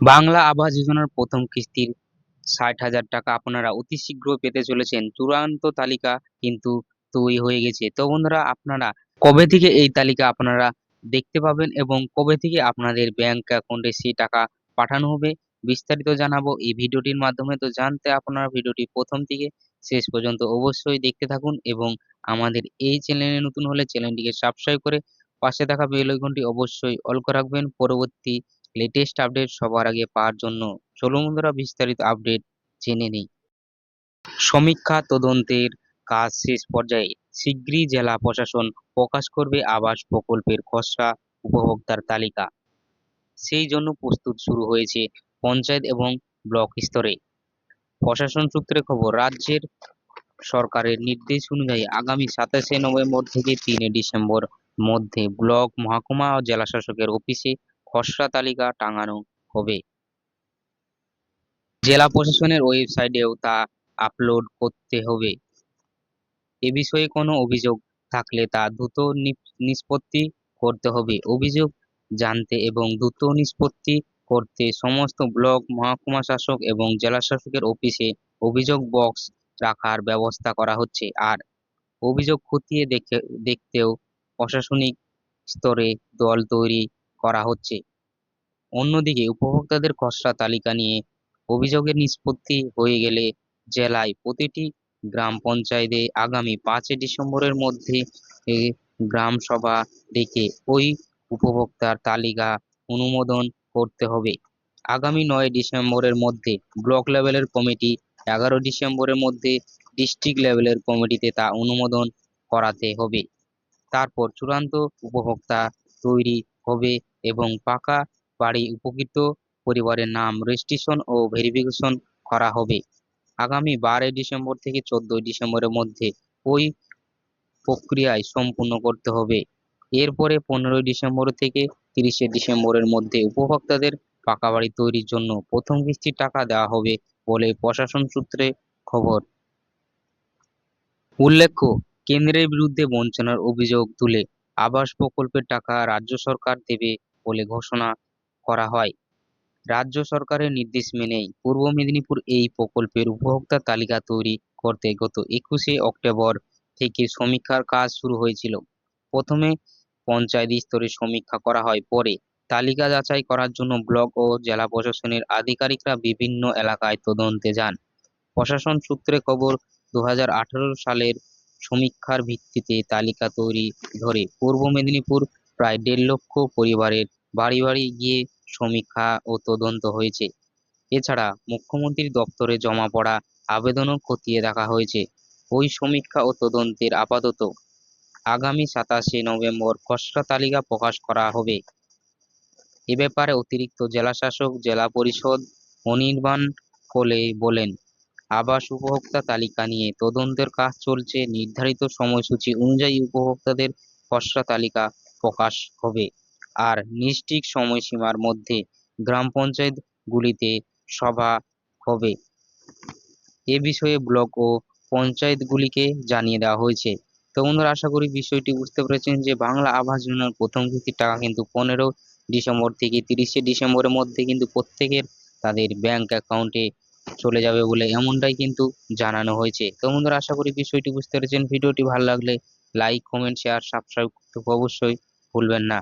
বাংলা আবাস যোজনার প্রথম কিস্তির ষাট হাজার টাকা আপনারা অতি শীঘ্র পেতে চলেছেন। চূড়ান্ত তালিকা কিন্তু তৈরি হয়ে গেছে। তো বন্ধুরা, আপনারা কবে থেকে এই তালিকা আপনারা দেখতে পাবেন এবং কবে থেকে আপনাদের ব্যাংক অ্যাকাউন্টে সেই টাকা পাঠানো হবে, বিস্তারিত জানাব এই ভিডিওটির মাধ্যমে। তো জানতে আপনারা ভিডিওটি প্রথম থেকে শেষ পর্যন্ত অবশ্যই দেখতে থাকুন এবং আমাদের এই চ্যানেলে নতুন হলে চ্যানেলটিকে সাবস্ক্রাইব করে পাশে থাকা বেল আইকনটি অবশ্যই অল করে রাখবেন। পরবর্তী লেটেস্ট আপডেট সবার আগে পাওয়ার জন্য চলুন বন্ধুরা বিস্তারিত আপডেট জেনে নিই। সমীক্ষা তদন্তের কাজ শেষ পর্যায়ে শিগগিরই জেলা প্রশাসন প্রকাশ করবে আবাস প্রকল্পের খসড়া উপভোক্তার তালিকা। সেই জন্য প্রস্তুত শুরু হয়েছে পঞ্চায়েত এবং ব্লক স্তরে। প্রশাসন সূত্রে খবর, রাজ্যের সরকারের নির্দেশ অনুযায়ী আগামী সাতাশে নভেম্বর থেকে তিনে ডিসেম্বর মধ্যে ব্লক, মহকুমা ও জেলা শাসকের অফিসে খসড়া তালিকা টাঙানো হবে। জেলা প্রশাসনের ওয়েবসাইটেও তা আপলোড করতে হবে। এ বিষয়ে কোনো অভিযোগ থাকলে তা দ্রুত নিষ্পত্তি করতে হবে। অভিযোগ জানতে এবং দ্রুত নিষ্পত্তি করতে সমস্ত ব্লক, মহকুমা শাসক এবং জেলা শাসকের অফিসে অভিযোগ বক্স রাখার ব্যবস্থা করা হচ্ছে। আর অভিযোগ খতিয়ে দেখে দেখতেও প্রশাসনিক স্তরে দল তৈরি করা হচ্ছে। অন্যদিকে উপভোক্তাদের খসড়া তালিকা নিয়ে অভিযোগের নিষ্পত্তি হয়ে গেলে জেলায় প্রতিটি গ্রাম পঞ্চায়েতে আগামী পাঁচই ডিসেম্বরের মধ্যে গ্রাম সভা ডেকে ওই উপভোক্তার তালিকা অনুমোদন করতে হবে। আগামী নয় ডিসেম্বরের মধ্যে ব্লক লেভেলের কমিটি, এগারো ডিসেম্বরের মধ্যে ডিস্ট্রিক্ট লেভেলের কমিটিতে তা অনুমোদন করাতে হবে। তারপর চূড়ান্ত উপভোক্তা তৈরি হবে এবং পাকা বাড়ি উপকৃত পরিবারের নাম রেজিস্ট্রেশন ও ভেরিফিকেশন করা হবে। আগামী বারোই ডিসেম্বর থেকে চোদ্দই ডিসেম্বরের মধ্যে ওই প্রক্রিয়ায় সম্পূর্ণ করতে হবে। এরপরে পনেরোই ডিসেম্বর থেকে তিরিশে ডিসেম্বরের মধ্যে উপভোক্তাদের পাকা বাড়ি তৈরির জন্য প্রথম কিস্তির টাকা দেওয়া হবে বলে প্রশাসন সূত্রে খবর। উল্লেখ্য, কেন্দ্রের বিরুদ্ধে বঞ্চনার অভিযোগ তুলে আবাস প্রকল্পের টাকা রাজ্য সরকার দেবে বলে ঘোষণা করা হয়। রাজ্য সরকারের নির্দেশ মেনেই পূর্ব মেদিনীপুর এই প্রকল্পের উপভোক্তা তালিকা তৈরি করতে গত একুশে অক্টোবর থেকে সমীক্ষার কাজ শুরু হয়েছিল। প্রথমে পঞ্চায়েত স্তরে সমীক্ষা করা হয়, পরে তালিকা যাচাই করার জন্য ব্লক ও জেলা প্রশাসনের আধিকারিকরা বিভিন্ন এলাকায় তদন্তে যান। প্রশাসন সূত্রে খবর দু হাজার আঠারো সালের সমীক্ষার ভিত্তিতে তালিকা তৈরি ধরে পূর্ব মেদিনীপুর প্রায় দেড় লক্ষ পরিবারের বাড়ি বাড়ি গিয়ে সমীক্ষা ও তদন্ত হয়েছে। এছাড়া মুখ্যমন্ত্রীর দপ্তরে জমা পড়া আবেদনও খতিয়ে দেখা হয়েছে। ওই সমীক্ষা ও তদন্তের আপাতত আগামী সাতাশে নভেম্বর খসড়া তালিকা প্রকাশ করা হবে। এ ব্যাপারে অতিরিক্ত জেলাশাসক, জেলা পরিষদ অনির্বাণ কোলে বলেন, আবাস উপভোক্তা তালিকা নিয়ে তদন্তের কাজ চলছে। নির্ধারিত সময়সূচি অনুযায়ী উপভোক্তাদের খসড়া তালিকা প্রকাশ হবে। আর নিশ্চিত সময়সীমার মধ্যে গ্রাম পঞ্চায়েতগুলিতে সভা হবে। এ বিষয়ে ব্লক ও পঞ্চায়েতগুলিকে জানিয়ে দেওয়া হয়েছে। তো বন্ধুরা, আশা করি বিষয়টি বুঝতে পেরেছেন যে বাংলা আবাস যোজনার প্রথম কিস্তির টাকা কিন্তু পনেরো ডিসেম্বর থেকে তিরিশে ডিসেম্বরের মধ্যে কিন্তু প্রত্যেকের তাদের ব্যাংক অ্যাকাউন্টে চলে যাবে বলে এমনটাই কিন্তু জানানো হয়েছে। তো বন্ধুরা, আশা করি বিষয়টি বুঝতে পেরেছেন। ভিডিওটি ভালো লাগলে লাইক, কমেন্ট, শেয়ার, সাবস্ক্রাইব করতে অবশ্যই ভুলবেন না।